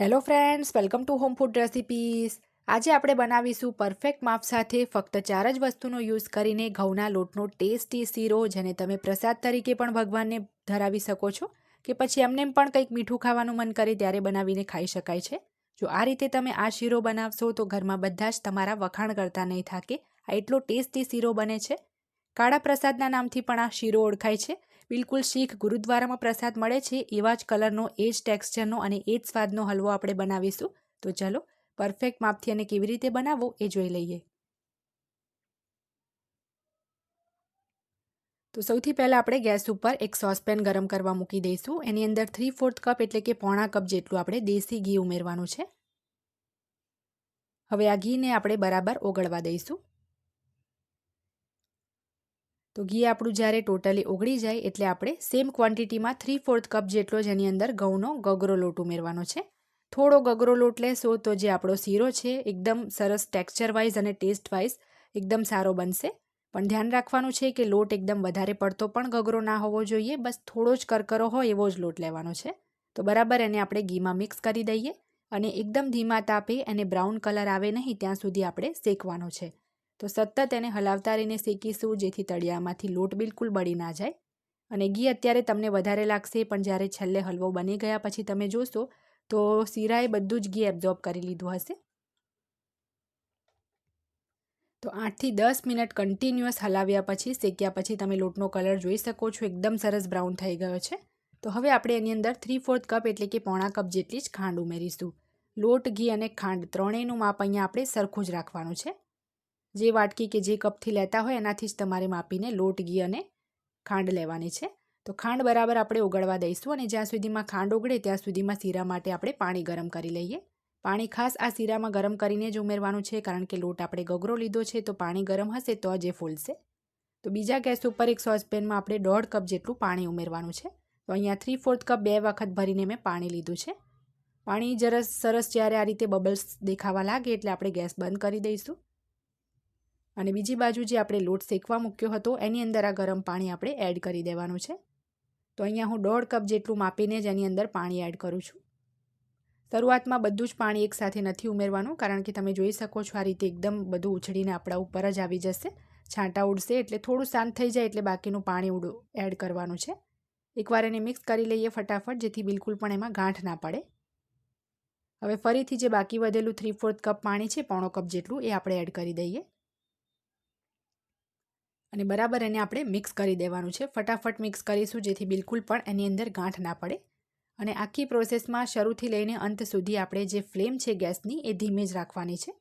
Hello friends welcome to home food recipes આજે આપણે બનાવીશું પરફેક્ટ માપ સાથે ફક્ત ચાર જ વસ્તુનો યુઝ કરીને ઘઉંના લોટનો ટેસ્ટી શીરો, જેને તમે પ્રસાદ તરીકે પણ ભગવાનને ધરાવી શકો છો, કે પછી એમને પણ કંઈક મીઠું ખાવાનું મન કરે ત્યારે બનાવીને ખાઈ શકાય છે. જો આ રીતે તમે આ શીરો બનાવશો, તો ઘરમાં બધા જ તમારા વખાણ કરતા નહીં થાકે. આ એટલો ટેસ્ટી શીરો બને છે. કાળા પ્રસાદના નામથી પણ આ શીરો ઓળખાય છે. બિલકુલ શીખ ગુરુદ્વારામાં પ્રસાદ મળે છે, એવા જ કલરનો, એ જ ટેક્સચરનો અને એ જ સ્વાદનો હલવો આપણે બનાવીશું. તો ચલો, પરફેક્ટ માપથી અને કેવી રીતે બનાવવો એ જોઈ લઈએ. તો સૌથી પહેલાં આપણે ગેસ ઉપર એક સોસપેન ગરમ કરવા મૂકી દઈશું. એની અંદર થ્રી ફોર્થ કપ એટલે કે પોણા કપ જેટલું આપણે દેશી ઘી ઉમેરવાનું છે. હવે આ ઘીને આપણે બરાબર ઓગળવા દઈશું. તો ઘી આપણું જ્યારે ટોટલી ઓગળી જાય એટલે આપણે સેમ ક્વોન્ટિટીમાં થ્રી ફોર્થ કપ જેટલો જ એની અંદર ઘઉંનો ગગરો લોટ ઉમેરવાનો છે. થોડો ગગરો લોટ લેશો તો જે આપણો શીરો છે, એકદમ સરસ ટેક્સચર વાઇઝ અને ટેસ્ટ વાઇઝ એકદમ સારો બનશે. પણ ધ્યાન રાખવાનું છે કે લોટ એકદમ વધારે પડતો પણ ગગરો ના હોવો જોઈએ, બસ થોડો જ કરકરો હોય એવો જ લોટ લેવાનો છે. તો બરાબર એને આપણે ઘીમાં મિક્સ કરી દઈએ અને એકદમ ધીમા તાપે એને બ્રાઉન કલર આવે નહીં ત્યાં સુધી આપણે શેકવાનો છે. તો સતત એને હલાવતા રહીને શેકીશું જેથી તળિયામાંથી લોટ બિલકુલ બળી ના જાય. અને ઘી અત્યારે તમને વધારે લાગશે, પણ જ્યારે છેલ્લે હલવો બની ગયા પછી તમે જોશો, તો શીરાએ બધું જ ઘી એબ્ઝોર્બ કરી લીધું હશે. તો આઠથી દસ મિનિટ કન્ટિન્યુઅસ હલાવ્યા પછી, શેક્યા પછી તમે લોટનો કલર જોઈ શકો છો, એકદમ સરસ બ્રાઉન થઈ ગયો છે. તો હવે આપણે એની અંદર થ્રી ફોર્થ કપ એટલે કે પોણા કપ જેટલી જ ખાંડ ઉમેરીશું. લોટ, ઘી અને ખાંડ ત્રણેયનું માપ અહીંયા આપણે સરખું જ રાખવાનું છે. જે વાટકી કે જે કપથી લેતા હોય એનાથી જ તમારે માપીને લોટ, ઘી અને ખાંડ લેવાની છે. તો ખાંડ બરાબર આપણે ઓગળવા દઈશું અને જ્યાં સુધીમાં ખાંડ ઓગળે ત્યાં સુધીમાં શીરા માટે આપણે પાણી ગરમ કરી લઈએ. પાણી ખાસ આ શીરામાં ગરમ કરીને જ ઉમેરવાનું છે કારણ કે લોટ આપણે ગગરો લીધો છે તો પાણી ગરમ હશે તો જ એ ફૂલશે. તો બીજા ગેસ ઉપર એક સોસપેનમાં આપણે દોઢ કપ જેટલું પાણી ઉમેરવાનું છે. તો અહીંયા થ્રી ફોર્થ કપ બે વખત ભરીને મેં પાણી લીધું છે. પાણી જરસ સરસ જ્યારે આ રીતે બબલ્સ દેખાવા લાગે એટલે આપણે ગેસ બંધ કરી દઈશું. અને બીજી બાજુ જે આપણે લોટ શેકવા મૂક્યો હતો, એની અંદર આ ગરમ પાણી આપણે એડ કરી દેવાનું છે. તો અહીંયા હું દોઢ કપ જેટલું માપીને જ એની અંદર પાણી એડ કરું છું. શરૂઆતમાં બધું જ પાણી એકસાથે નથી ઉમેરવાનું, કારણ કે તમે જોઈ શકો છો આ રીતે એકદમ બધું ઉછળીને આપણા ઉપર જ આવી જશે. છાંટા ઉડશે એટલે થોડું શાંત થઈ જાય એટલે બાકીનું પાણી ઉડ, એડ કરવાનું છે. એકવાર એને મિક્સ કરી લઈએ ફટાફટ, જેથી બિલકુલ પણ એમાં ગાંઠ ના પડે. હવે ફરીથી જે બાકી વધેલું થ્રી ફોર્થ કપ પાણી છે, પોણો કપ જેટલું એ આપણે એડ કરી દઈએ. અને બરાબર એને આપણે મિક્સ કરી દેવાનું છે. ફટાફટ મિક્સ કરીશું જેથી બિલકુલ પણ એની અંદર ગાંઠ ના પડે. અને આખી પ્રોસેસમાં શરૂથી લઈને અંત સુધી આપણે જે ફ્લેમ છે ગેસની એ ધીમે જ રાખવાની છે.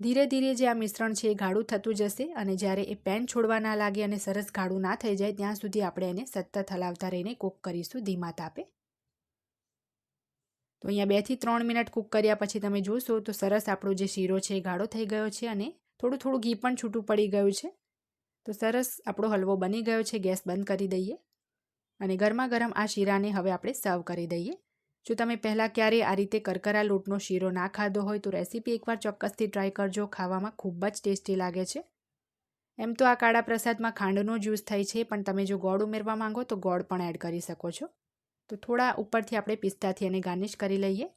ધીરે ધીરે જે આ મિશ્રણ છે એ ગાઢું થતું જશે અને જ્યારે એ પેન છોડવા ના લાગે અને સરસ ગાઢું ના થઈ જાય ત્યાં સુધી આપણે એને સતત હલાવતા રહીને કૂક કરીશું ધીમા તાપે. તો અહીંયા બેથી ત્રણ મિનિટ કૂક કર્યા પછી તમે જોશો તો સરસ આપણો જે શીરો છે એ ગાઢો થઈ ગયો છે અને થોડું થોડું ઘી પણ છૂટું પડી ગયું છે. તો સરસ આપણો હલવો બની ગયો છે, ગેસ બંધ કરી દઈએ. અને ગરમા ગરમ આ શીરાને હવે આપણે સર્વ કરી દઈએ. જો તમે પહેલાં ક્યારેય આ રીતે કરકરા લોટનો શીરો ના ખાધો હોય તો રેસીપી એકવાર ચોક્કસથી ટ્રાય કરજો, ખાવામાં ખૂબ જ ટેસ્ટી લાગે છે. એમ તો આ કાળા પ્રસાદમાં ખાંડનો જ્યુસ થાય છે, પણ તમે જો ગોળ ઉમેરવા માંગો તો ગોળ પણ એડ કરી શકો છો. તો થોડા ઉપરથી આપણે પિસ્તાથી એને ગાર્નિશ કરી લઈએ.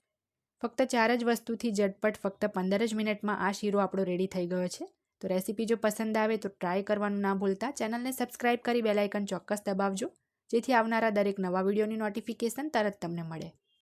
ફક્ત ચાર જ વસ્તુથી ઝટપટ ફક્ત પંદર જ મિનિટમાં આ શીરો આપણો રેડી થઈ ગયો છે. તો રેસીપી જો પસંદ આવે તો ટ્રાય કરવાનું ના ભૂલતા, ચેનલને સબસ્ક્રાઇબ કરી બેલાઇકન ચોક્કસ દબાવજો, જેથી આવનારા દરેક નવા વિડીયોની નોટિફિકેશન તરત તમને મળે.